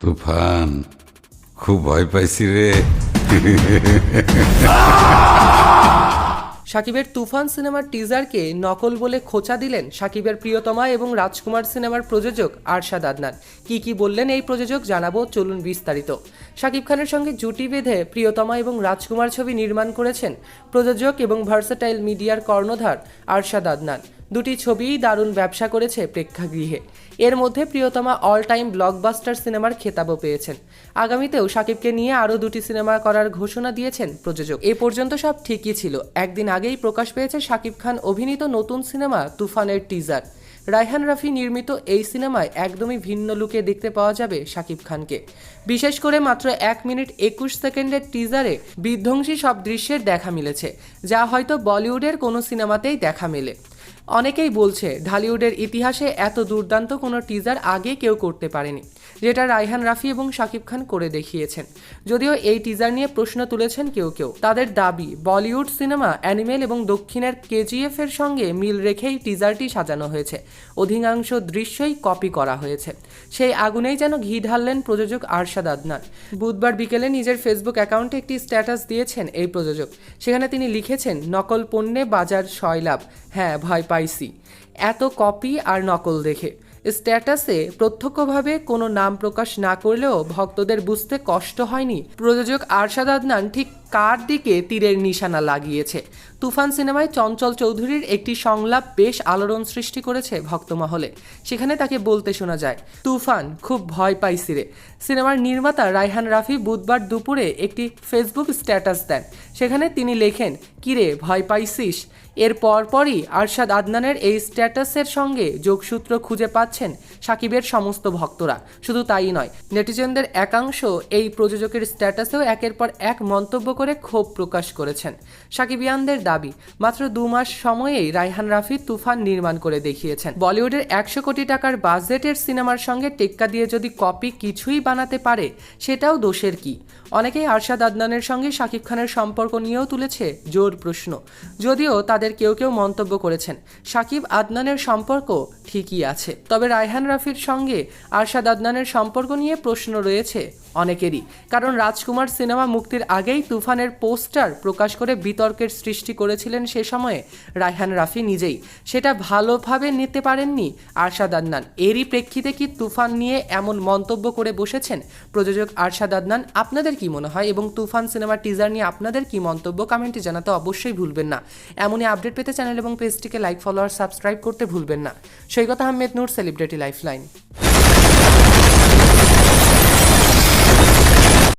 তুফান, খুব ভয় পাইছি রে। সাকিবের তুফান সিনেমার টিজারকে নকল বলে খোঁচা দিলেন সাকিবের প্রিয়তমা এবং রাজকুমার সিনেমার প্রযোজক আরশাদ আদনান। কি কি বললেন এই প্রযোজক জানাব, চলুন বিস্তারিত। সাকিব খানের সঙ্গে জুটি বেঁধে প্রিয়তমা এবং রাজকুমার ছবি নির্মাণ করেছেন প্রযোজক এবং ভার্সাটাইল মিডিয়ার কর্ণধার আরশাদ আদনান। দুটি ছবিই দারুণ ব্যবসা করেছে প্রেক্ষাগৃহে। এর মধ্যে প্রিয়তমা অল টাইম ব্লকবাস্টার সিনেমার খেতাবও পেয়েছেন। আগামীতেও সাকিবকে নিয়ে আরও দুটি সিনেমা করার ঘোষণা দিয়েছেন প্রযোজক। এ পর্যন্ত সব ঠিকই ছিল। একদিন আগেই প্রকাশ পেয়েছে সাকিব খান অভিনীত নতুন সিনেমা তুফানের টিজার রায়হান রাফি নির্মিত এই সিনেমায় একদমই ভিন্ন লুকে দেখতে পাওয়া যাবে শাকিব খানকে। বিশেষ করে মাত্র এক মিনিট একুশ সেকেন্ডের টিজারে বিধ্বংসী সব দৃশ্যের দেখা মিলেছে, যা হয়তো বলিউডের কোনো সিনেমাতেই দেখা মেলে। অনেকেই বলছে, ঢালিউডের ইতিহাসে এত দুর্দান্ত কোনো টিজার আগে কেউ করতে পারেনি। যেটা রায়হান রাফি এবং শাকিব খান করে দেখিয়েছেন। যদিও এই টিজার নিয়ে প্রশ্ন তুলেছেন কেউ কেউ। তাদের দাবি, বলিউড সিনেমা, অ্যানিমেল এবং দক্ষিণের কেজিএফ এর সঙ্গে মিল রেখেই টিজারটি সাজানো হয়েছে। অধিকাংশ দৃশ্যই কপি করা হয়েছে। সেই আগুনেই যেন ঘি ঢাললেন প্রযোজক আরশাদ আদনান। বুধবার বিকেলে নিজের ফেসবুক অ্যাকাউন্টে একটি স্ট্যাটাস দিয়েছেন এই প্রযোজক। সেখানে তিনি লিখেছেন, নকল পণ্যে বাজার সয়লাভ। হ্যাঁ ভয় পাইছি এত কপি আর নকল দেখে। স্ট্যাটাসে প্রত্যক্ষভাবে কোনো নাম প্রকাশ না করলেও ভক্তদের বুঝতে কষ্ট হয়নি। প্রযোজক আরশাদ আদনান ঠিক কার দিকে তীরের নিশানা লাগিয়েছে? তুফান সিনেমায় চঞ্চল চৌধুরীর একটি সংলাপ বেশ আলোড়ন সৃষ্টি করেছে ভক্তমহলে। সেখানে তাকে বলতে শোনা যায়, তুফান, খুব ভয় পাইছি রে সিনেমার নির্মাতা রায়হান রাফি বুধবার দুপুরে একটি ফেসবুক স্ট্যাটাস দেন। সেখানে তিনি লেখেন, কিরে, ভয় পাইছিস? এর পরপরই আরশাদ আদনানের এই স্ট্যাটাসের সঙ্গে যোগসূত্র খুঁজে পাচ্ছেন সাকিবের সমস্ত ভক্তরা। শুধু তাই নয়, নেটিজেনদের একাংশ এই প্রযোজকের স্ট্যাটাসেও একের পর এক মন্তব্য করে ক্ষোভ প্রকাশ করেছেন। সাকিবিয়ানদের দাবি, মাত্র দু মাস সময়েই রায়হান রাফি তুফান নির্মাণ করে দেখিয়েছেন। বলিউডের একশো কোটি টাকার বাজেটের সিনেমার সঙ্গে টেক্কা দিয়ে যদি কপি কিছুই বানাতে পারে, সেটাও দোষের কি? অনেকেই আরশাদ আদনানের সঙ্গে শাকিব খানের সম্পর্ক নিয়েও তুলেছে জোর প্রশ্ন। যদিও তাদের কেউ কেউ মন্তব্য করেছেন সাকিব আদনানের সম্পর্ক ঠিকই আছে। তবে রায়হান রাফির সঙ্গে আরশাদ আদনানের সম্পর্ক নিয়ে প্রশ্ন রয়েছে অনেকেরই, কারণ রাজকুমার সিনেমা মুক্তির আগেই তুফানের পোস্টার প্রকাশ করে বিতর্কের সৃষ্টি করেছিলেন সে সময়ে রায়হান রাফি নিজেই। সেটা ভালোভাবে নিতে পারেননি আরশাদ আদনান। এরই প্রেক্ষিতে কি তুফান নিয়ে এমন মন্তব্য করে বসেছেন? প্রযোজক আরশাদ আদনান, আপনাদের কি মনে হয়? এবং তুফান সিনেমার টিজার নিয়ে আপনাদের কি মন্তব্য? কমেন্টে জানাতে অবশ্যই ভুলবেন না। এমনই আপডেট পেতে চ্যানেল এবং পেজটিকে লাইক ফলো আর সাবস্ক্রাইব করতে ভুলবেন না। Saikat Ahmed Noor celebrity lifeline